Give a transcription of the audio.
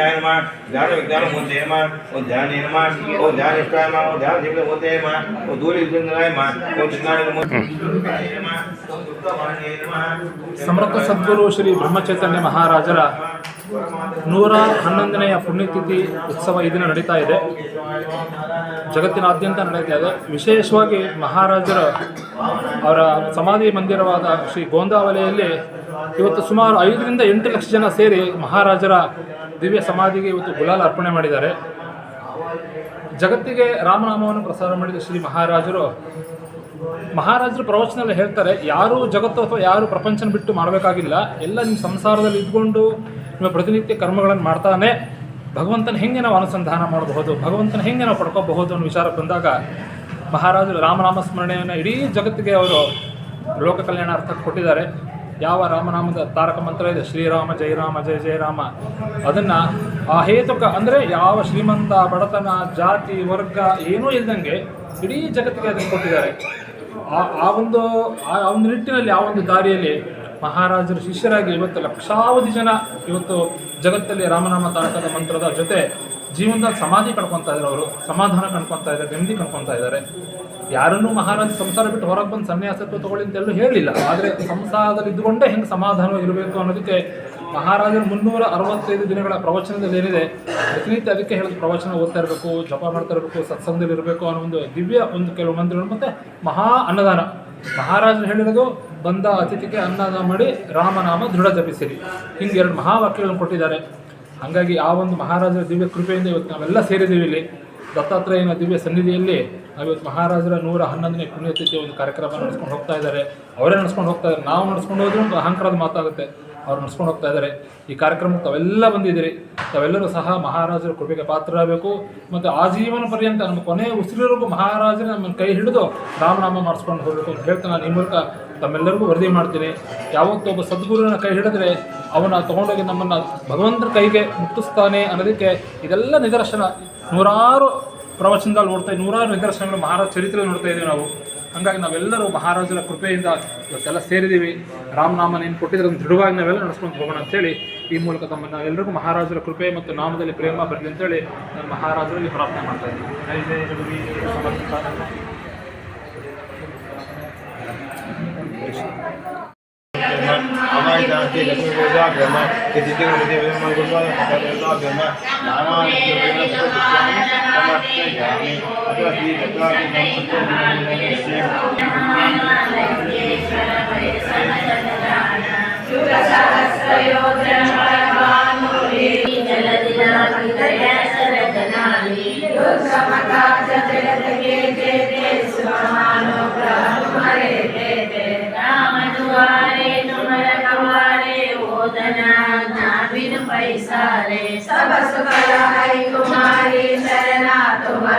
ಜ್ಞಾನಾನ್ಯಾಯ ನಮಃ ಧ್ಯಾನ ವಿಜ್ಞಾನ ಮೂರ್ತಿ ನಮಃ ಓಂ ಧ್ಯಾನ ನಮಃ ಓಂ ಧ್ಯಾನ ಇಷ್ಟ ಮಾ ಓಂ ಧ್ಯಾನ ಜೀವನ ಮುಂದೆ ನಮಃ ಮಾ ದೂರ ಓಂ ಚಿನ್ನಾಯ ಮೂರ್ತಿ ನಮಃ ಓಂ ನಮಃ ಸಮರ್ಥ ಸದ್ಗುರು ಶ್ರೀ ಬ್ರಹ್ಮಚೈತನ್ಯ ಮಹಾರಾಜರ ನೂರ ಹನ್ನೊಂದನೆಯ ಪುಣ್ಯತಿಥಿ ಉತ್ಸವ ಈ ದಿನ ನಡೀತಾ ಇದೆ. ಜಗತ್ತಿನಾದ್ಯಂತ ನಡೀತಾ ಇದೆ. ವಿಶೇಷವಾಗಿ ಮಹಾರಾಜರ ಅವರ ಸಮಾಧಿ ಮಂದಿರವಾದ ಶ್ರೀ ಗೋಂದಾವಲೆಯಲ್ಲಿ ಇವತ್ತು ಸುಮಾರು ಐದರಿಂದ ಎಂಟು ಲಕ್ಷ ಜನ ಸೇರಿ ಮಹಾರಾಜರ ದಿವ್ಯ ಸಮಾಧಿಗೆ ಇವತ್ತು ಗುಲಾಲ್ ಅರ್ಪಣೆ ಮಾಡಿದ್ದಾರೆ. ಜಗತ್ತಿಗೆ ರಾಮನಾಮವನ್ನು ಪ್ರಸಾರ ಮಾಡಿದ ಶ್ರೀ ಮಹಾರಾಜರು ಮಹಾರಾಜರು ಪ್ರವಚನದಲ್ಲಿ ಹೇಳ್ತಾರೆ, ಯಾರು ಜಗತ್ತು ಅಥವಾ ಯಾರು ಪ್ರಪಂಚನ ಬಿಟ್ಟು ಮಾಡಬೇಕಾಗಿಲ್ಲ ಎಲ್ಲ ನಿಮ್ಮ ಸಂಸಾರದಲ್ಲಿ ಇದ್ಕೊಂಡು ನಿಮ್ಮ ಪ್ರತಿನಿತ್ಯ ಕರ್ಮಗಳನ್ನು ಮಾಡ್ತಾನೆ. ಭಗವಂತನ ಹೆಂಗೆ ನಾವು ಅನುಸಂಧಾನ ಮಾಡಬಹುದು? ಭಗವಂತನ ಹೆಂಗೆ ನಾವು ಪಡ್ಕೋಬಹುದು ಅನ್ನೋ ವಿಚಾರ ಬಂದಾಗ ಮಹಾರಾಜರು ರಾಮನಾಮ ಸ್ಮರಣೆಯನ್ನು ಇಡೀ ಜಗತ್ತಿಗೆ ಅವರು ಲೋಕ ಕಲ್ಯಾಣಾರ್ಥ ಕೊಟ್ಟಿದ್ದಾರೆ. ಯಾವ ರಾಮನಾಮದ ತಾರಕ ಮಂತ್ರ ಇದೆ? ಶ್ರೀರಾಮ ಜಯರಾಮ ಜಯ ಜಯ ರಾಮ. ಅದನ್ನು ಆ ಹೇತುಕ ಅಂದರೆ ಯಾವ ಶ್ರೀಮಂತ, ಬಡತನ, ಜಾತಿ, ವರ್ಗ ಏನೂ ಇಲ್ದಂಗೆ ಇಡೀ ಜಗತ್ತಿಗೆ ಅದನ್ನು ಕೊಟ್ಟಿದ್ದಾರೆ. ಆ ಆ ಒಂದು ಆ ಒಂದು ನಿಟ್ಟಿನಲ್ಲಿ, ಆ ಒಂದು ದಾರಿಯಲ್ಲಿ ಮಹಾರಾಜರ ಶಿಷ್ಯರಾಗಿ ಇವತ್ತು ಲಕ್ಷಾವಧಿ ಜನ ಇವತ್ತು ಜಗತ್ತಲ್ಲಿ ರಾಮನಾಮ ತಾರಕದ ಮಂತ್ರದ ಜೊತೆ ಜೀವನದಲ್ಲಿ ಸಮಾಧಿ ಕಳ್ಕೊತಾ ಇದ್ದಾರೆ ಅವರು. ಸಮಾಧಾನ ಕಣ್ಕೊತಾ ಇದ್ದಾರೆ, ನೆಮ್ಮದಿ ಕಣ್ಕೊತಾ ಇದ್ದಾರೆ. ಯಾರನ್ನೂ ಮಹಾರಾಜ ಸಂಸಾರ ಬಿಟ್ಟು ಹೊರಗೆ ಬಂದು ಸನ್ಯಾಸತ್ವ ತಗೊಳ್ಳಿ ಅಂತ ಎಲ್ಲೂ ಹೇಳಿಲ್ಲ. ಆದರೆ ಸಂಸಾರದಲ್ಲಿ ಇದ್ದುಕೊಂಡೇ ಹೆಂಗೆ ಸಮಾಧಾನ ಇರಬೇಕು ಅನ್ನೋದಕ್ಕೆ ಮಹಾರಾಜರು ಮುನ್ನೂರ ಅರವತ್ತೈದು ದಿನಗಳ ಪ್ರವಚನದಲ್ಲಿ ಏನಿದೆ, ಪ್ರತಿನಿತ್ಯ ಅದಕ್ಕೆ ಹೇಳಿದ ಪ್ರವಚನ ಓದ್ತಾ ಇರಬೇಕು, ಜಪ ಮಾಡ್ತಾ ಇರಬೇಕು, ಸತ್ಸಂಗದಲ್ಲಿ ಇರಬೇಕು ಅನ್ನೋ ಒಂದು ದಿವ್ಯ ಒಂದು ಕೆಲವು ಮಂದಿರಗಳು ಮತ್ತೆ ಮಹಾ ಅನ್ನದಾನ. ಮಹಾರಾಜರು ಹೇಳಿರೋದು, ಬಂದ ಅತಿಥಿಗೆ ಅನ್ನದಾನ ಮಾಡಿ ರಾಮನಾಮ ದೃಢ ಜಪಿಸಿರಿ. ಹಿಂಗೆ ಎರಡು ಮಹಾವಾಕ್ಯಗಳನ್ನು ಕೊಟ್ಟಿದ್ದಾರೆ. ಹಾಗಾಗಿ ಆ ಒಂದು ಮಹಾರಾಜರ ದಿವ್ಯ ಕೃಪೆಯಿಂದ ಇವತ್ತು ನಾವೆಲ್ಲ ಸೇರಿದ್ದೀವಿ ಇಲ್ಲಿ. ದತ್ತಾತ್ರೇಯನ ದಿವ್ಯ ಸನ್ನಿಧಿಯಲ್ಲಿ ನಾವಿವತ್ತು ಮಹಾರಾಜರ ನೂರ ಹನ್ನೊಂದನೇ ಪುಣ್ಯತಿಥಿ ಒಂದು ಕಾರ್ಯಕ್ರಮ ನಡೆಸ್ಕೊಂಡು ಹೋಗ್ತಾ ಇದ್ದಾರೆ. ಅವರೇ ನಡೆಸ್ಕೊಂಡು ಹೋಗ್ತಾ ಇದ್ದಾರೆ. ನಾವು ನಡೆಸ್ಕೊಂಡು ಹೋದ್ರೂ ಒಂದು ಅಹಂಕಾರದ ಮಾತಾಗುತ್ತೆ. ಅವ್ರು ನಡೆಸ್ಕೊಂಡು ಹೋಗ್ತಾ ಇದ್ದಾರೆ. ಈ ಕಾರ್ಯಕ್ರಮಕ್ಕೆ ತಾವೆಲ್ಲ ಬಂದಿದ್ದೀರಿ. ತಾವೆಲ್ಲರೂ ಸಹ ಮಹಾರಾಜರ ಕೃಪೆಗೆ ಪಾತ್ರರಾಗಬೇಕು ಮತ್ತು ಆಜೀವನ ಪರ್ಯಂತ ನಮ್ಮ ಕೊನೆಯ ಉಸಿರಿವರೆಗೂ ಮಹಾರಾಜರ ನಮ್ಮನ್ನು ಕೈ ಹಿಡಿದು ರಾಮನಾಮ ಮಾಡಿಸ್ಕೊಂಡು ಹೋಗಬೇಕು ಅಂತ ಹೇಳ್ತಾ ನಾನು ಈ ಮೂಲಕ ತಮ್ಮೆಲ್ಲರಿಗೂ ವರದಿ ಮಾಡ್ತೀನಿ. ಯಾವತ್ತೊಬ್ಬ ಸದ್ಗುರುವಿನ ಕೈ ಹಿಡಿದ್ರೆ ಅವನ ತಗೊಂಡೋಗಿ ನಮ್ಮನ್ನು ಭಗವಂತನ ಕೈಗೆ ಮುಟ್ಟಿಸ್ತಾನೆ ಅನ್ನೋದಕ್ಕೆ ಇದೆಲ್ಲ ನಿದರ್ಶನ. ನೂರಾರು ಪ್ರವಚನದಲ್ಲಿ ನೋಡ್ತಾ ನೂರಾರು ನಿದರ್ಶನಗಳು ಮಹಾರಾಜ ಚರಿತ್ರೆ ನೋಡ್ತಾ ಇದ್ದೀವಿ ನಾವು. ಹಾಗಾಗಿ ನಾವೆಲ್ಲರೂ ಮಹಾರಾಜರ ಕೃಪೆಯಿಂದ ಇವತ್ತೆಲ್ಲ ಸೇರಿದ್ದೀವಿ. ರಾಮನಾಮ ಏನು ಕೊಟ್ಟಿದ್ರೆ ದೃಢವಾಗಿ ನಾವೆಲ್ಲ ನಡೆಸ್ಕೊಂಡು ಹೋಗೋಣ ಅಂತೇಳಿ ಈ ಮೂಲಕ ತಮ್ಮ ನಾವೆಲ್ಲರಿಗೂ ಮಹಾರಾಜರ ಕೃಪೆ ಮತ್ತು ನಾಮದಲ್ಲಿ ಪ್ರೇಮ ಬರಲಿ ಅಂತೇಳಿ ನಾನು ಮಹಾರಾಜರಲ್ಲಿ ಪ್ರಾರ್ಥನೆ ಮಾಡ್ತಾ ಇದ್ದೀನಿ. ಜೈ ರಘುವೀರ ಬ್ರಹ್ಮ ಲಕ್ಷ್ಮೀ ಪೂಜಾ प्रयामि तदपि तद्वादिकं सत्यमन्यस्य योगसहस्रयोजनमयमानुरे जलदिनापितया सरजनानि योगसमता पैसा रे सब सुख है शरणा तुम